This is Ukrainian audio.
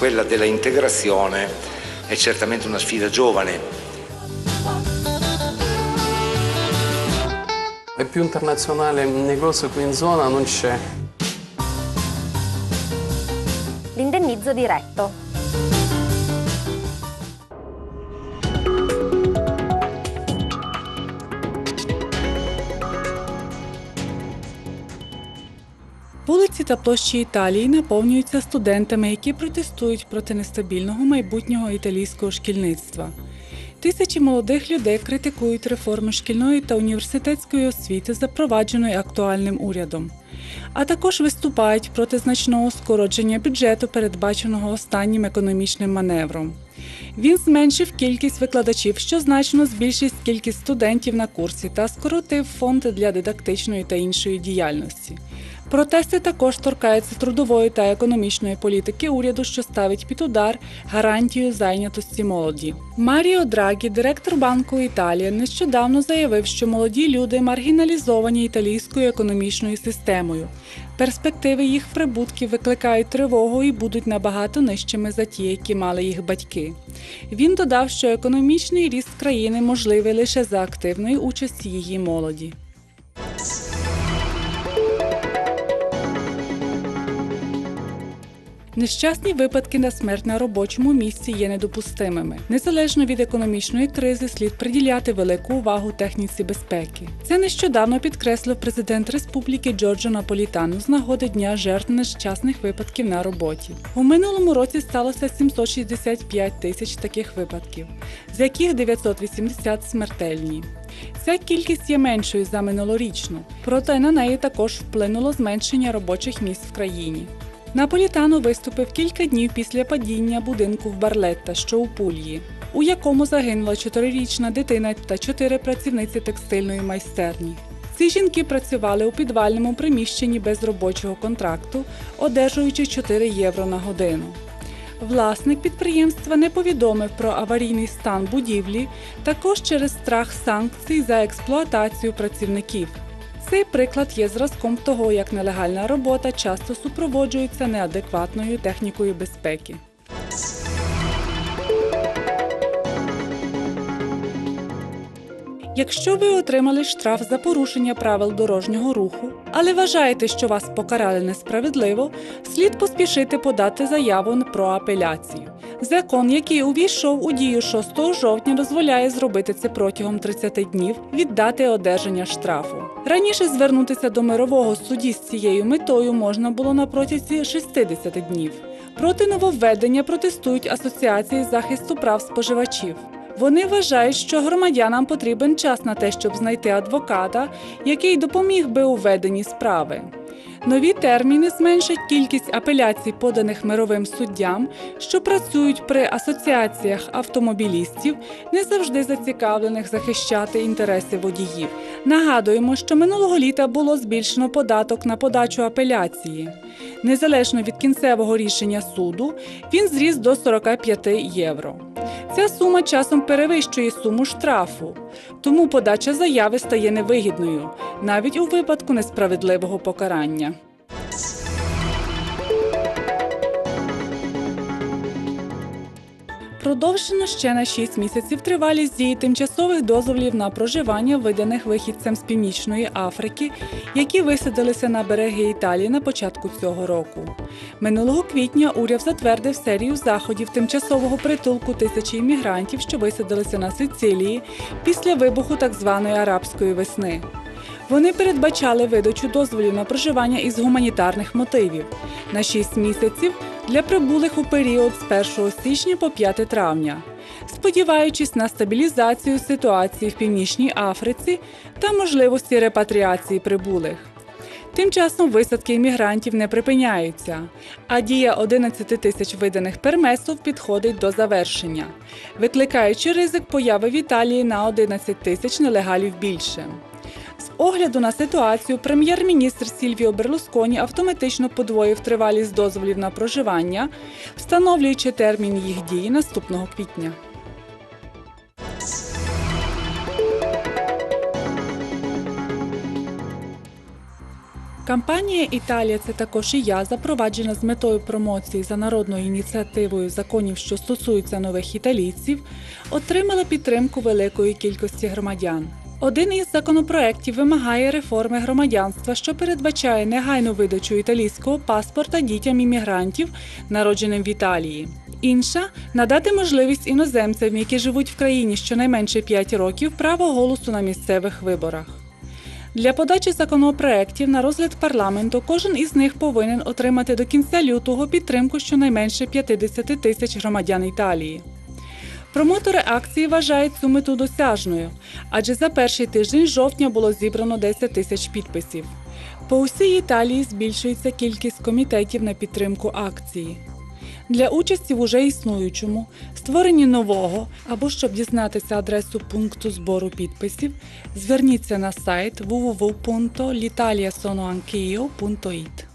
quella della integrazione è certamente una sfida giovane. È più internazionale un negozio qui in zona non c'è. L'indennizzo diretto. Вулиці та площі Італії наповнюються студентами, які протестують проти нестабільного майбутнього італійського шкільництва. Тисячі молодих людей критикують реформи шкільної та університетської освіти, запровадженої актуальним урядом, а також виступають проти значного скородження бюджету, передбаченого останнім економічним маневром. Він зменшив кількість викладачів, що значно збільшить кількість студентів на курсі та скоротив фонд для дидактичної та іншої діяльності. Протести також торкаються трудової та економічної політики уряду, що ставить під удар гарантію зайнятості молоді. Маріо Драгі, директор Банку Італія, нещодавно заявив, що молоді люди маргіналізовані італійською економічною системою. Перспективи їх прибутків викликають тривогу і будуть набагато нижчими за ті, які мали їх батьки. Він додав, що економічний ріст країни можливий лише за активної участі її молоді. Нещасні випадки на смерть на робочому місці є недопустимими. Незалежно від економічної кризи, слід приділяти велику увагу техніці безпеки. Це нещодавно підкреслив президент республіки Джорджо Наполітану з нагоди дня жертв нещасних випадків на роботі. У минулому році сталося 765 тисяч таких випадків, з яких 980 смертельні. Ця кількість є меншою за минулорічну, проте на неї також вплинуло зменшення робочих місць в країні. Наполітано виступив кілька днів після падіння будинку в Барлетта, що у Пульї, у якому загинула чотирирічна дитина та чотири працівниці текстильної майстерні. Ці жінки працювали у підвальному приміщенні без робочого контракту, одержуючи 4 євро на годину. Власник підприємства не повідомив про аварійний стан будівлі, також через страх санкцій за експлуатацію працівників. Цей приклад є зразком того, як нелегальна робота часто супроводжується неадекватною технікою безпеки. Якщо ви отримали штраф за порушення правил дорожнього руху, але вважаєте, що вас покарали несправедливо, слід поспішити подати заяву про апеляцію. Закон, який увійшов у дію 6 жовтня, дозволяє зробити це протягом 30 днів від дати одержання штрафу. Раніше звернутися до мирового судді з цією метою можна було на протязі 60 днів. Проти нововведення протестують асоціації захисту прав споживачів. Вони вважають, що громадянам потрібен час на те, щоб знайти адвоката, який допоміг би у веденні справи. Нові терміни зменшать кількість апеляцій, поданих мировим суддям, що працюють при асоціаціях автомобілістів, не завжди зацікавлених захищати інтереси водіїв. Нагадуємо, що минулого літа було збільшено податок на подачу апеляції. Незалежно від кінцевого рішення суду, він зріс до 45 євро. Ця сума часом перевищує суму штрафу, тому подача заяви стає невигідною, навіть у випадку несправедливого покарання. Продовжено ще на 6 місяців тривалість дії тимчасових дозволів на проживання, виданих вихідцям з Північної Африки, які висадилися на береги Італії на початку цього року. Минулого квітня уряд затвердив серію заходів тимчасового притулку тисячі іммігрантів, що висадилися на Сицилії після вибуху так званої арабської весни. Вони передбачали видачу дозволів на проживання із гуманітарних мотивів на 6 місяців для прибулих у період з 1 січня по 5 травня, сподіваючись на стабілізацію ситуації в Північній Африці та можливості репатріації прибулих. Тим часом висадки іммігрантів не припиняються, а дія 11 тисяч виданих пермесов підходить до завершення, викликаючи ризик появи в Італії на 11 тисяч нелегалів більше. З огляду на ситуацію прем'єр-міністр Сільвіо Берлусконі автоматично подвоїв тривалість дозволів на проживання, встановлюючи термін їх дії наступного квітня. Кампанія Італія це також і я запроваджена з метою промоції за народною ініціативою законів, що стосуються нових італійців, отримала підтримку великої кількості громадян. Один із законопроєктів вимагає реформи громадянства, що передбачає негайну видачу італійського паспорта дітям іммігрантів, народженим в Італії. Інша надати можливість іноземцям, які живуть в країні щонайменше 5 років, право голосу на місцевих виборах. Для подачі законопроєктів на розгляд парламенту кожен із них повинен отримати до кінця лютого підтримку щонайменше 50 тисяч громадян Італії. Промотори акції вважають цю мету досяжною, адже за перший тиждень жовтня було зібрано 10 тисяч підписів. По усій Італії збільшується кількість комітетів на підтримку акції. Для участі в уже існуючому, створенні нового або щоб дізнатися адресу пункту збору підписів, зверніться на сайт www.l'italiasonoanch'io.it.